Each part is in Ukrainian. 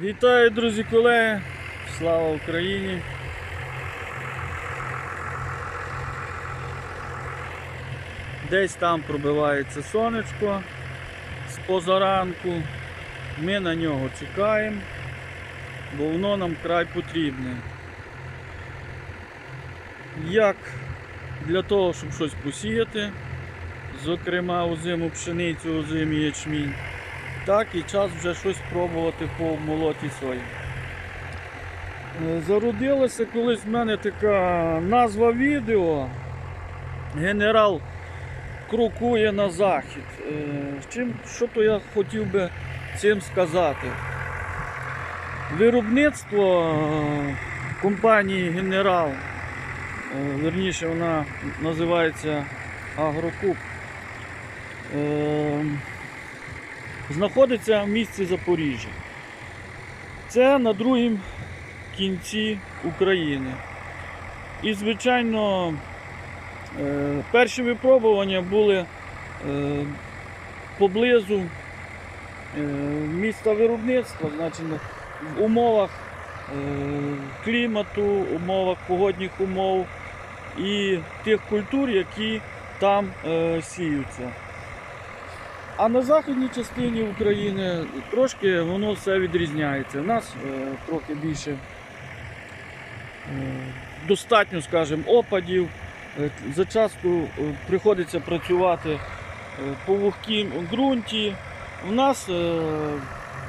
Вітаю, друзі, колеги! Слава Україні! Десь там пробивається сонечко з позаранку. Ми на нього чекаємо, бо воно нам край потрібне. Як для того, щоб щось посіяти, зокрема у зиму пшеницю, у зимі ячмінь, так і час вже щось пробувати по молоті сої. Е, Зародилася колись в мене така назва відео. Генерал крокує на захід. Е, Чим, що то я хотів би цим сказати? Виробництво е, компанії Генерал, верніше вона називається Агрокуб. Знаходиться в місті Запоріжжя. Це на другому кінці України. І, звичайно, е, перші випробування були е, поблизу е, міста виробництва, значить, в умовах клімату, умовах погодних умов і тих культур, які там сіються. А на західній частині України трошки воно все відрізняється. У нас е, трохи більше е, достатньо, скажімо, опадів. Е, Зачасту е, приходиться працювати е, по вогкім ґрунті. У нас е,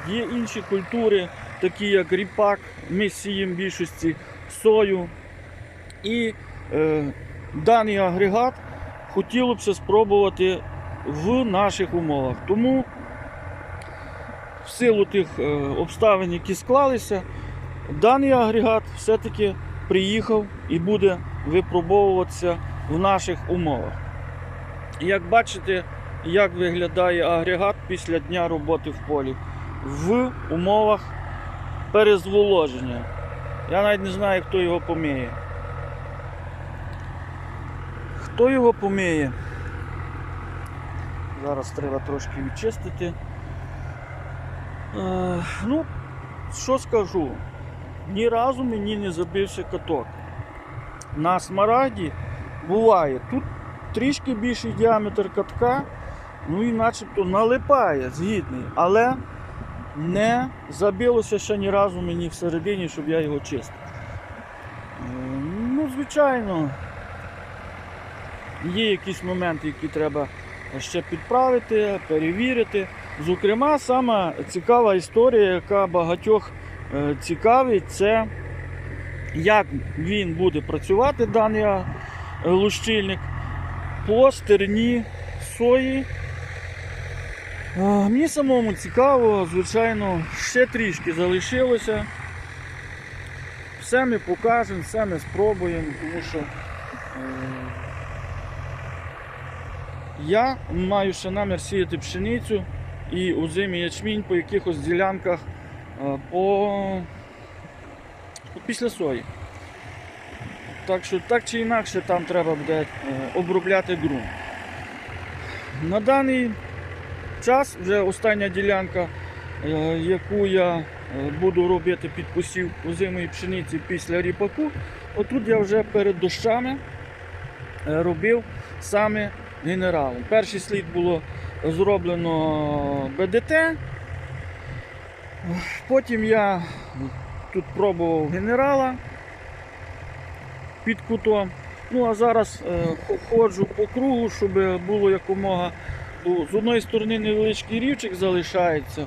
є інші культури, такі як ріпак, ми сіємо в більшості сою. І е, даний агрегат хотіло б спробувати в наших умовах. Тому в силу тих е, обставин, які склалися, даний агрегат все-таки приїхав і буде випробовуватися в наших умовах. Як бачите, як виглядає агрегат після дня роботи в полі в умовах перезволоження. Я навіть не знаю, хто його поміє. Хто його поміє? Зараз треба трошки відчистити. Е, ну, що скажу? Ні разу мені не забився каток. На смарагді буває. Тут трішки більший діаметр катка, ну і начебто налипає згідний, але не забилося ще ні разу мені всередині, щоб я його чистив. Е, ну, звичайно, є якісь моменти, які треба ще підправити, перевірити. Зокрема, сама цікава історія, яка багатьох е, цікавить, це як він буде працювати, даний е, лущильник, по стерні сої. Е, Мені самому цікаво, звичайно, ще трішки залишилося. Все ми покажемо, все ми спробуємо, тому що. Я маю ще намір сіяти пшеницю і озимий ячмінь по якихось ділянках е, по... після сої. Так що так чи інакше там треба буде е, обробляти ґрунт. На даний час вже остання ділянка, е, яку я буду робити під посів озимої пшениці після ріпаку, отут я вже перед дощами робив саме генералом. Перший слід було зроблено БДТ. Потім я тут пробував генерала під кутом. Ну а зараз е, ходжу по кругу, щоб було якомога. З одної сторони невеличкий рівчик залишається.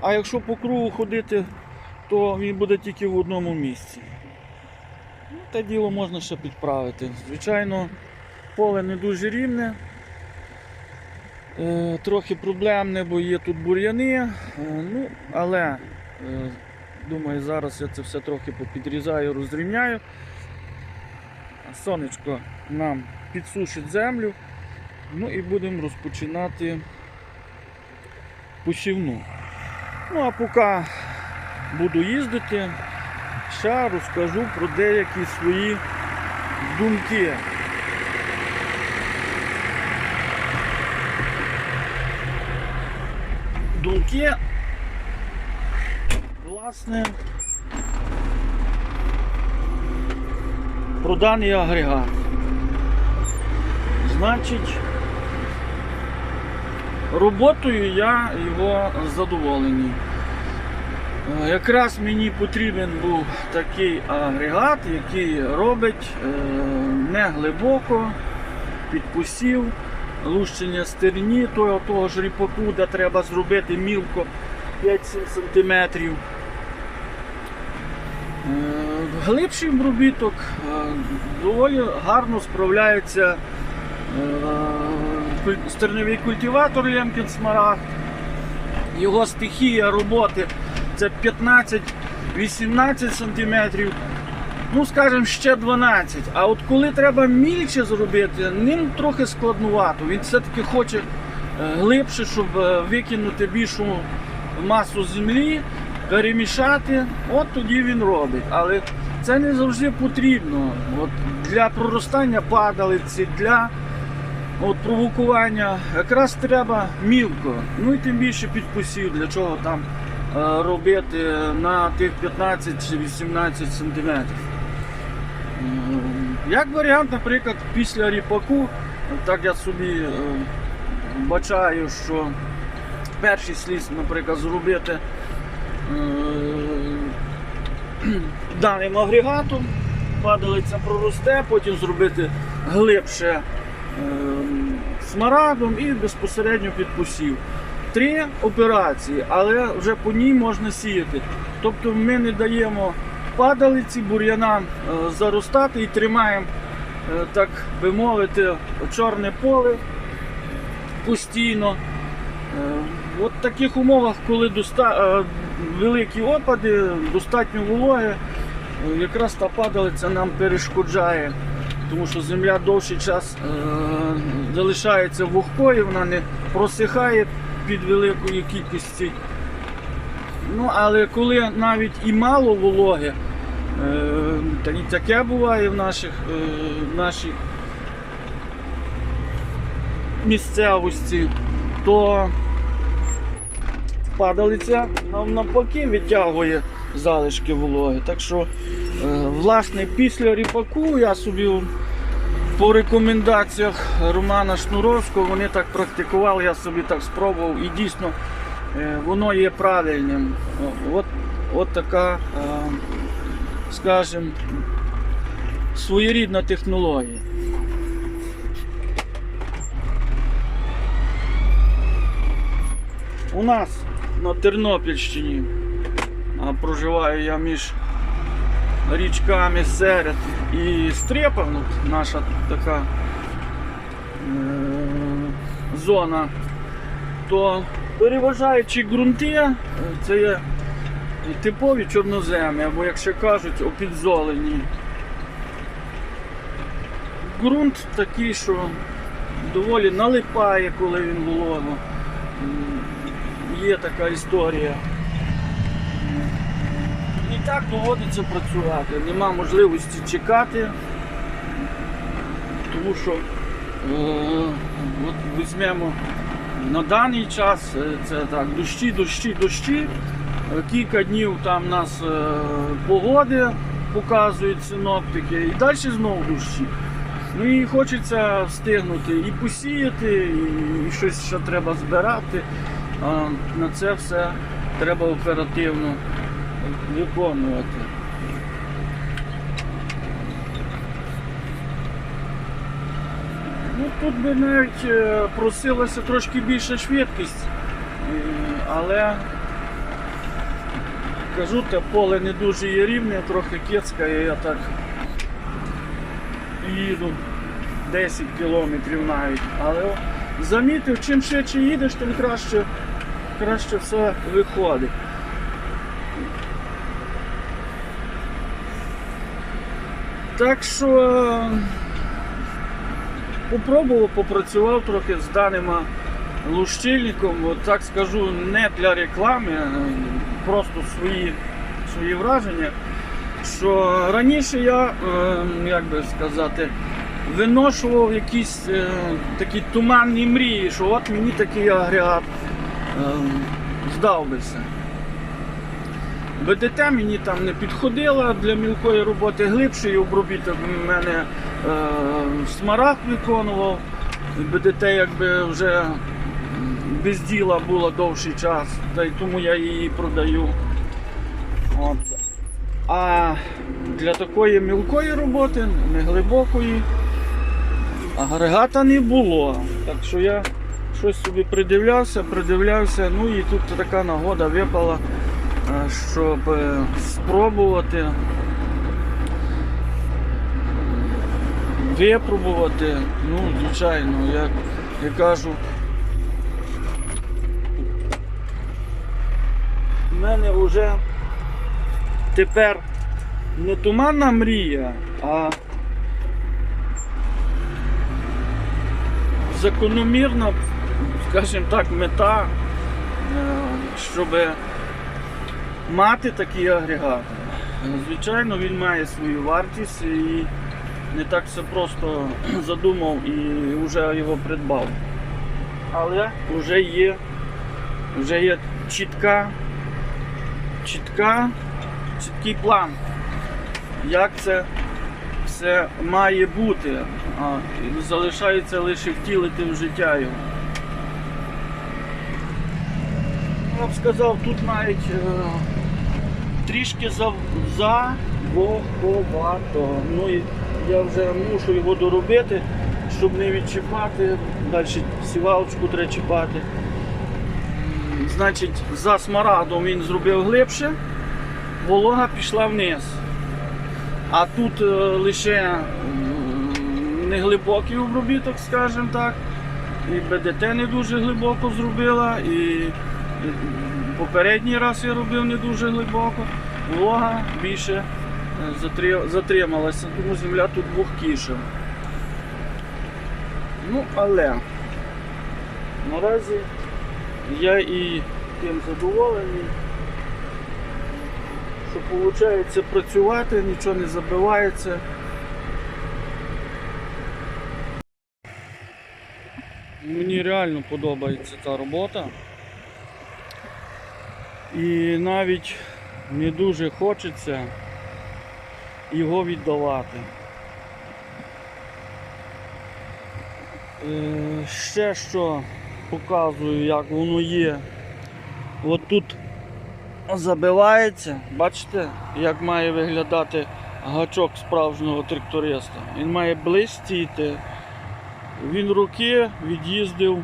А, якщо по кругу ходити, то він буде тільки в одному місці. Ну, Те діло можна ще підправити. Звичайно, поле не дуже рівне. Е, трохи проблемне, бо є тут бур'яни. Е, ну, але е, думаю, зараз я це все трохи попідрізаю, розрівняю. Сонечко нам підсушить землю. Ну і будемо розпочинати посівну. Ну а поки буду їздити, ще розкажу про деякі свої думки. Думки Власне, про даний агрегат. Значить, роботою я його задоволений. Е, Якраз мені потрібен був такий агрегат, який робить е, не глибоко, під лущення стерні, того, того ж ріпаку, де треба зробити мілко 5-7 см. Е, Глибший обробіток е, доволі гарно справляється е, стерневий культиватор Лемкін Смарагд. Його стихія роботи це 15-18 см. Ну, скажімо, ще 12. А от коли треба мільче зробити, ним трохи складнувато. Він все-таки хоче е, глибше, щоб е, викинути більшу масу землі, перемішати, от тоді він робить. Але це не завжди потрібно. От для проростання падалиці, для от, провокування якраз треба мілко. Ну і тим більше під посів, для чого там е, робити на тих 15 чи 18 сантиметрів. Як варіант, наприклад, після ріпаку, так я собі е, бачаю, що перший сліз, наприклад, зробити е, даним агрегатом, падалиця проросте, потім зробити глибше е, смарагдом і безпосередньо під посів. Три операції, але вже по ній можна сіяти. Тобто ми не даємо падалиці бур'янам е, заростати і тримаємо, е, так би мовити, чорне поле постійно. Е, в таких умовах, коли доста... е, великі опади, достатньо вологи, е, якраз та падалиця нам перешкоджає, тому що земля довший час е, залишається вогкою, вона не просихає під великою кількістю. Ну, але коли навіть і мало вологи, е, та і таке буває в наших, е, в нашій місцевості, то падалиця нам навпаки відтягує залишки вологи. Так що, е, власне, після ріпаку я собі по рекомендаціях Романа Шнуровського вони так практикували, я собі так спробував і дійсно воно є правильним. От, от така, е, скажімо, своєрідна технологія. У нас на Тернопільщині, проживаю я між річками Серед і Стрепов, ну, наша така е- зона, то переважаючи ґрунти, е, це є типові чорноземи, або, як ще кажуть, опідзолені. Ґрунт такий, що доволі налипає, коли він волого. Є така історія. І так доводиться працювати. Нема можливості чекати, тому що е, от візьмемо на даний час, е, це так, дощі, дощі, дощі. Е, Кілька днів там нас е, погоди показують синоптики, і далі знову дощі. Ну і хочеться встигнути і посіяти, і, і щось ще треба збирати. На це все треба оперативно виконувати. Ну, тут би навіть е, просилася трошки більша швидкість, але кажу, те поле не дуже є рівне, трохи кецьке, і я так їду 10 кілометрів навіть. Але замітив, чим швидше їдеш, тим краще, краще все виходить. Так що попробував, попрацював трохи з даним лущильником, от так скажу, не для реклами, просто свої, свої враження. Що раніше я, е, як би сказати, виношував якісь е, такі туманні мрії, що от мені такий агрегат е, здав бися. БДТ мені там не підходило для мілкої роботи. Глибший обробіток в мене е, смарагд виконував. БДТ якби вже без діла було довший час, та й тому я її продаю. От. А для такої мілкої роботи, не глибокої, агрегата не було. Так що я щось собі придивлявся, придивлявся, ну і тут така нагода випала, щоб е, спробувати випробувати. Ну, звичайно, як я кажу. У мене вже тепер не туманна мрія, а закономірна, скажімо так, мета, е, щоб мати такі агрегати. Звичайно, він має свою вартість і не так все просто задумав і вже його придбав. Але вже є, вже є чітка, чітка, чіткий план, як це все має бути. А, залишається лише втілити в життя його. Я б сказав, тут навіть е, трішки за. Ну і я вже мушу його доробити, щоб не відчіпати. Далі сівалочку треба чіпати. Значить, за смарагдом він зробив глибше, волога пішла вниз. А тут е, лише неглибокий обробіток, скажімо так. І БДТ не дуже глибоко зробила, і попередній раз я робив не дуже глибоко. Волога більше е, затрималася, тому земля тут вогкіша. Ну, але наразі я і тим задоволений, що виходить працювати, нічого не забивається. Мені реально подобається ця робота. І навіть не дуже хочеться його віддавати. Е, ще що показую, як воно є. От тут забивається, бачите, як має виглядати гачок справжнього тракториста. Він має блистіти. Він роки від'їздив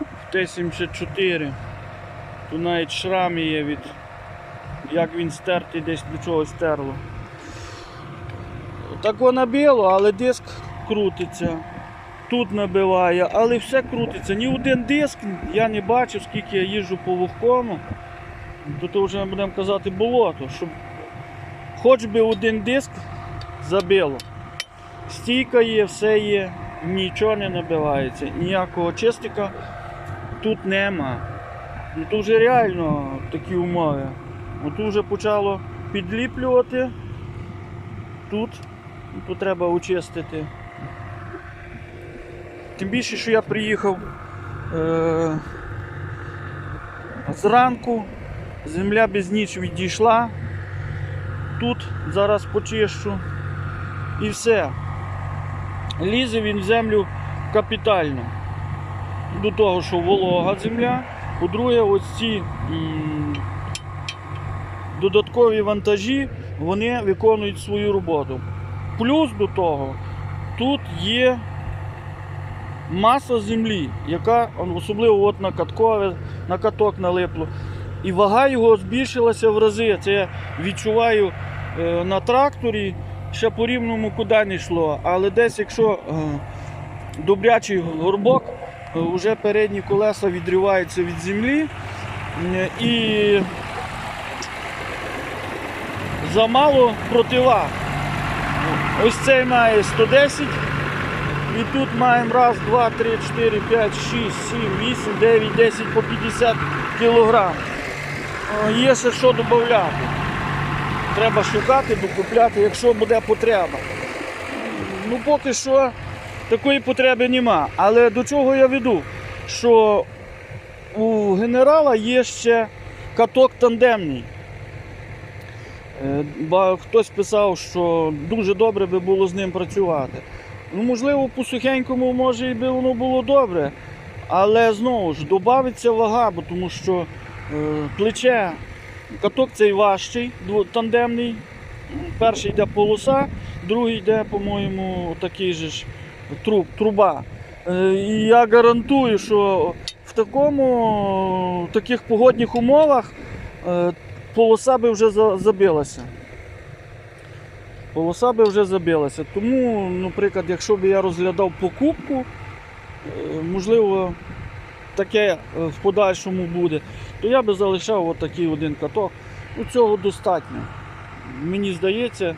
в Т-74. Тут навіть шрам є від як він стертий десь до чогось стерло. Так воно біло, але диск крутиться. Тут набиває, але все крутиться. Ні один диск я не бачив, скільки я їжджу по вогкому. То то вже будемо казати болото, щоб хоч би один диск забило. Стійка є, все є, нічого не набивається, ніякого чистика тут нема. Ну то вже реально такі умови. Тут вже почало підліплювати. Тут, ну, тут треба очистити. Тим більше, що я приїхав е- зранку, земля без ніч відійшла. Тут зараз почищу і все. Лізе він в землю капітально. До того, що волога земля. По-друге, ось ці додаткові вантажі вони виконують свою роботу. Плюс до того, тут є маса землі, яка особливо от на каткове, на каток налипло. І вага його збільшилася в рази. Це я відчуваю е, на тракторі, ще по рівному куди не йшло. Але десь, якщо е, добрячий горбок, вже передні колеса відриваються від землі. Е, І замало противаг. Ось цей має 110. І тут маємо раз, два, три, чотири, п'ять, шість, сім, вісім, дев'ять, десять по 50 кілограм. Є ще що додати. Треба шукати, докупляти, якщо буде потреба. Ну поки що такої потреби нема. Але до чого я веду? Що у генерала є ще каток тандемний. Е, Хтось писав, що дуже добре би було з ним працювати. Ну, можливо, по сухенькому може і би воно було добре, але знову ж додається вага, бо тому що е, плече, каток цей важчий, тандемний. Перший йде полоса, другий йде, по-моєму, такий же ж труб, труба. Е, І я гарантую, що в такому, в таких погодних умовах е, полоса би вже забилася. Полоса би вже забилася. Тому, наприклад, якщо б я розглядав покупку, е, можливо, таке в подальшому буде, то я би залишав отакий один каток. Ну, цього достатньо. Мені здається.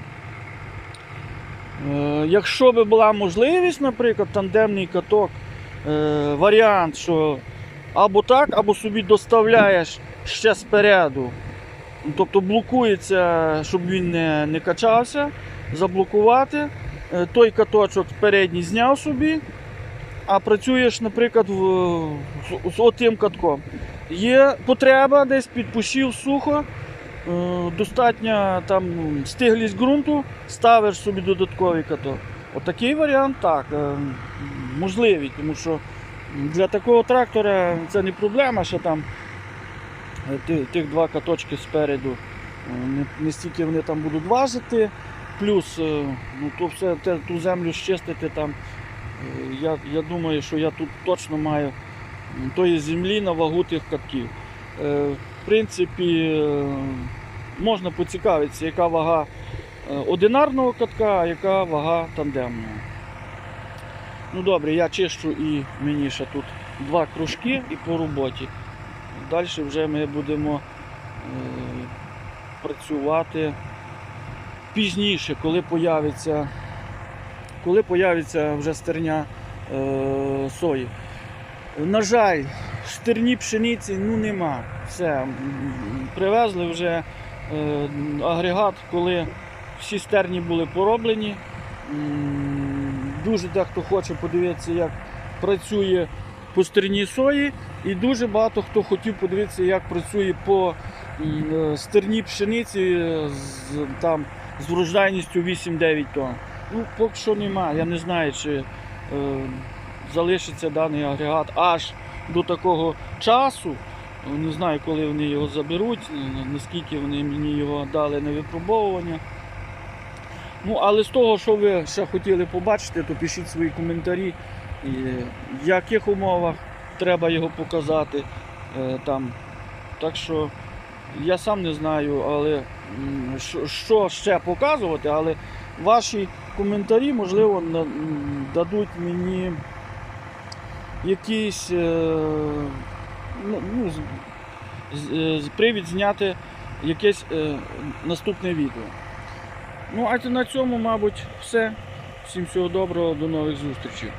Е, Якщо би була можливість, наприклад, тандемний каток, е, варіант, що або так, або собі доставляєш ще спереду. Ну, Тобто блокується, щоб він не, не качався, заблокувати. Е, Той каточок передній зняв собі, а працюєш, наприклад, в, з, з отим катком. Є потреба десь підпушив сухо, достатня там стиглість ґрунту, ставиш собі додатковий каток. Отакий варіант так, е, можливий, тому що для такого трактора це не проблема, що там е, тих два каточки спереду, е, не, стільки вони там будуть важити, плюс е, ну, то все, ту землю щистити там. е, Я, я думаю, що я тут точно маю тої землі на вагу тих катків. Е, В принципі, е, можна поцікавитися, яка вага е, одинарного катка, а яка вага тандемного. Ну добре, я чищу і мені ще тут два кружки і по роботі. Далі вже ми будемо працювати пізніше, коли появиться, коли появиться вже стерня сої. На жаль, стерні пшениці ну нема. Все. Привезли вже е, агрегат, коли всі стерні були пороблені. Дуже дехто хоче подивитися, як працює по стерні сої, і дуже багато хто хотів подивитися, як працює по е, стерні пшениці з, там, з врожайністю 8-9 тонн. Ну, поки що немає. Я не знаю, чи е, залишиться даний агрегат аж до такого часу. Не знаю, коли вони його заберуть, е, наскільки вони мені його дали на випробовування. Ну, але з того, що ви ще хотіли побачити, то пишіть свої коментарі, в яких умовах треба його показати. е, Там. Так що я сам не знаю, але що- що ще показувати, але ваші коментарі, можливо, дадуть мені якийсь е, ну, ну, е, привід зняти якесь е, наступне відео. Ну, а на цьому, мабуть, все. Всім всього доброго, до нових зустрічей.